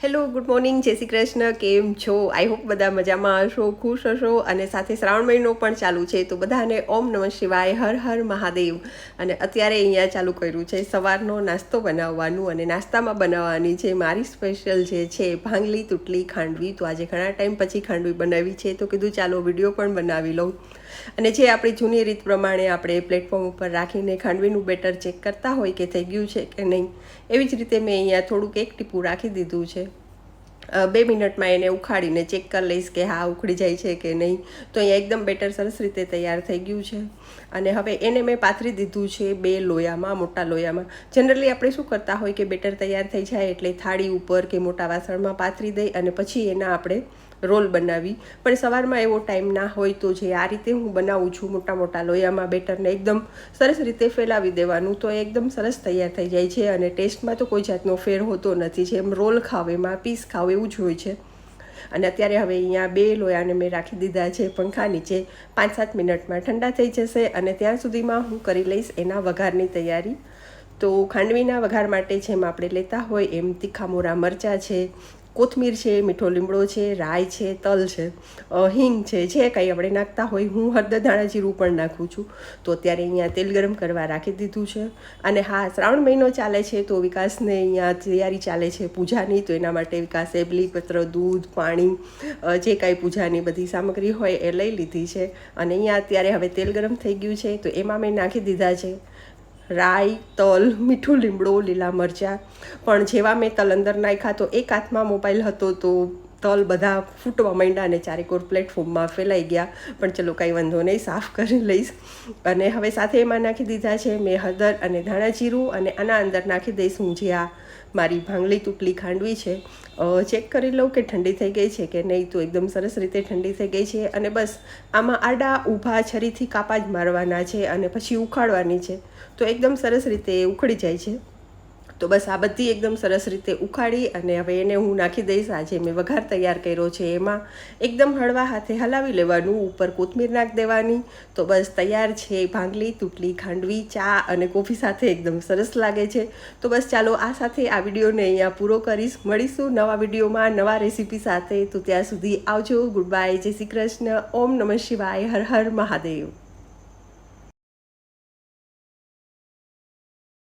Hello good morning જય શ્રી કૃષ્ણ, કેમ છો? આઈ હોપ બધા મજામાં હશો, ખુશ હશો અને સાથે શ્રાવણ મહિનો પણ ચાલુ છે, તો બધાને ઓમ નમઃ શિવાય, હર હર મહાદેવ. અને અત્યારે અહીંયા ચાલુ કર્યું છે, સવારનો નાસ્તો બનાવવાનું અને નાસ્તામાં બનાવવાની છે મારી સ્પેશિયલ જે છે, ભાંગલી, તૂટલી, ખાંડવી, તો આજે ઘણા ટાઈમ પછી ખાંડવી બનાવી છે, તો કીધું ચાલો વીડિયો પણ બનાવી લઉં. અને જે આપણી જૂની રીત પ્રમાણે આપણે પ્લેટફોર્મ ઉપર રાખીને ખાંડવીનું બેટર ચેક કરતા હોય કે થઈ ગયું છે કે નહીં, એવી જ રીતે મેં અહીંયા થોડુંક એક ટીપું રાખી દીધું છે. બે મિનિટમાં એને ઉખાડીને ચેક કરી લઈશ કે હા, ઉખડી જાય છે કે નહીં. તો અહીંયા એકદમ બેટર સરસ રીતે તૈયાર થઈ ગયું છે. અને હવે એને મેં પાથરી દીધું છે બે લોયામાં, મોટા લોયામાં. જનરલી આપણે શું કરતા હોય કે બેટર તૈયાર થઈ જાય એટલે થાળી ઉપર કે મોટા વાસણમાં પાથરી દઈ અને પછી એના આપણે રોલ બનાવી. પણ સવારમાં એવો ટાઈમ ના હોય તો જે આ રીતે હું બનાવું છું મોટા મોટા લોયામાં બેટરને એકદમ સરસ રીતે ફેલાવી દેવાનું તો એકદમ સરસ તૈયાર થઈ જાય છે. અને ટેસ્ટમાં તો કોઈ જાતનો ફેર હોતો નથી. જેમ રોલ ખાવ, એમાં પીસ ખાવ એવું જ હોય છે. અને અત્યારે હવે અહીંયા બે લોયાને મેં રાખી દીધા છે પંખા નીચે. પાંચ સાત મિનિટમાં ઠંડા થઈ જશે અને ત્યાં સુધીમાં હું કરી લઈશ એના વઘારની તૈયારી. તો ખાંડવીના વઘાર માટે જેમ આપણે લેતા હોય એમ તીખા મોરા મરચાં છે કોથમીર છે, મીઠો લીમડો છે, રાઈ છે, તલ છે હિંગ છે, જે કંઈ આપણે નાખતા હોય, હું હળદર ધાણા જીરું પણ નાખું છું. તો અત્યારે અહીંયા તેલ ગરમ કરવા રાખી દીધું છે. અને હા, શ્રાવણ મહિનો ચાલે છે, તો વિકાસને અહીંયા તૈયારી ચાલે છે પૂજાની. તો એના માટે વિકાસે પત્ર દૂધ, પાણી જે કાંઈ પૂજાની બધી સામગ્રી હોય એ લઈ લીધી છે. અને અહીંયા અત્યારે હવે તેલ ગરમ થઈ ગયું છે, તો એમાં મેં નાખી દીધા છે. રાઈ, તલ, મીઠું, લીમડો, લીલા મરચાં. પણ જેવા મેં તલંદર નાખ્યા તો એક હાથમાં મોબાઈલ હતો તો તલ બધા ફૂટવા માંડ્યા અને ચારેકોર પ્લેટફોર્મમાં ફેલાઈ ગયા. પણ ચલો કાંઈ વાંધો નહીં, સાફ કરી લઈશ. અને હવે સાથે એમાં નાખી દીધા છે મેં હળદર અને ધાણા જીરું અને આના અંદર નાખી દઈશ હું જે આ મારી ભાંગલી તૂટલી ખાંડવી છે. ચેક કરી લઉં કે ઠંડી થઈ ગઈ છે કે નહીં. તો એકદમ સરસ રીતે ઠંડી થઈ ગઈ છે અને બસ, આમાં આડા ઊભા છરીથી કાપા જ મારવાના છે અને પછી ઉખાડવાની છે. તો એકદમ સરસ રીતે ઉખડી જાય છે. તો બસ આ બધી એકદમ સરસ રીતે ઉખાડી અને હવે એને હું નાખી દઈશ. આજે મેં વઘાર તૈયાર કર્યો છે એમાં. એકદમ હળવા હાથે હલાવી લેવાનું, ઉપર કોથમીર નાખી દેવાની. તો બસ તૈયાર છે ભાંગલી તૂટલી ખાંડવી, ચા અને કોફી સાથે એકદમ સરસ લાગે છે. તો બસ ચાલો આ સાથે આ વિડીયોને અહીંયા પૂરો કરીશ. મળીશું નવા વિડીયોમાં, નવા રેસીપી સાથે. તો ત્યાં સુધી આવજો. ગુડ બાય જય શ્રી કૃષ્ણ. ઓમ નમઃ શિવાય. હર હર મહાદેવ.